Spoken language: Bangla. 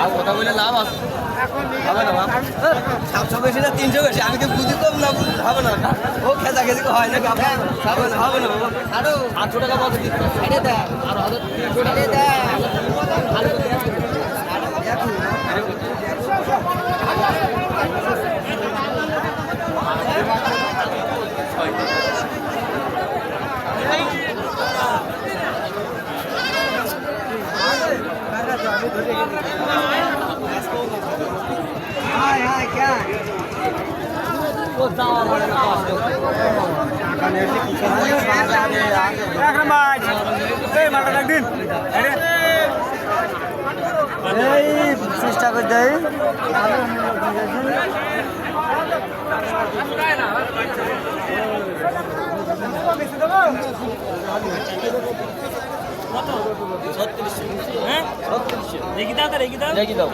আর কথা বলে লাভ আছে হবে না সাতশো বেশি না তিনশো বেশি আমি কি বুঝি কম না হবে না ও খেজা খেজি হয় না হবে না হবে না আরও আটশো টাকা বলতে ছেড়ে দেয় আর হাজার তিনশো টাকা এই চেষ্টা করে দেয় দেখি দাও দেখি দাও। দেখি দাও।